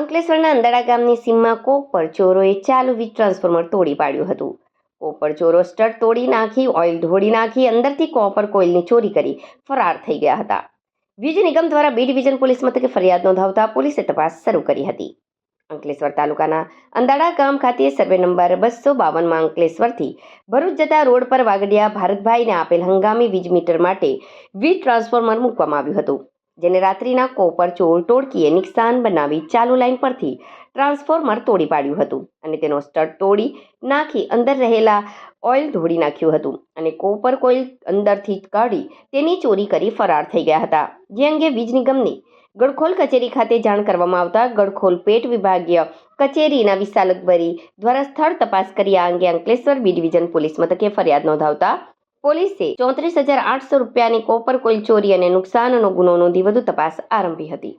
અંકલેશ્વરના અંદાડા ગામની સીમમાં કોપર ચોરોએ ચાલુ વીજ ટ્રાન્સફોર્મર તોડી પાડ્યું હતું. કોપર ચોરો સ્ટડ તોડી નાખી, ઓઇલ ઢોળી નાખી, અંદરથી કોપર કોઇલની ચોરી કરી ફરાર થઈ ગયા હતા. વીજ નિગમ દ્વારા બી ડિવિઝન પોલીસ મથકે ફરિયાદ નોંધાવતા પોલીસે તપાસ શરૂ કરી હતી. અંકલેશ્વર તાલુકાના અંદાડા ગામ ખાતે સર્વે નંબર બસો બાવનમાં અંકલેશ્વરથી ભરૂચ જતા રોડ પર વાગડિયા ભારતભાઈને આપેલ હંગામી વીજ મીટર માટે વીજ ટ્રાન્સફોર્મર મૂકવામાં આવ્યું હતું. જેને રાત્રિના કોપર ચોર ટોળકીએ નુકસાન બનાવી ચાલુ લાઇન પરથી ટ્રાન્સફોર્મર તોડી પાડ્યું હતું અને તેનો સ્ટડ તોડી નાખી અંદર રહેલા ઓઇલ ધોળી નાખ્યું હતું અને કોપર કોઇલ અંદરથી કાઢી તેની ચોરી કરી ફરાર થઈ ગયા હતા. જે અંગે વીજ નિગમની ગડખોલ કચેરી ખાતે જાણ કરવામાં આવતા ગડખોલ પેટ વિભાગીય કચેરીના વિશાલ અકબરી દ્વારા સ્થળ તપાસ કરી આ અંગે અંકલેશ્વર બી ડિવિઝન પોલીસ મથકે ફરિયાદ નોંધાવતા પોલીસે ચોત્રીસ હજાર આઠસો રૂપિયાની કોપર કોઇલ ચોરી અને નુકસાનનો ગુનો નોંધી વધુ તપાસ આરંભી હતી.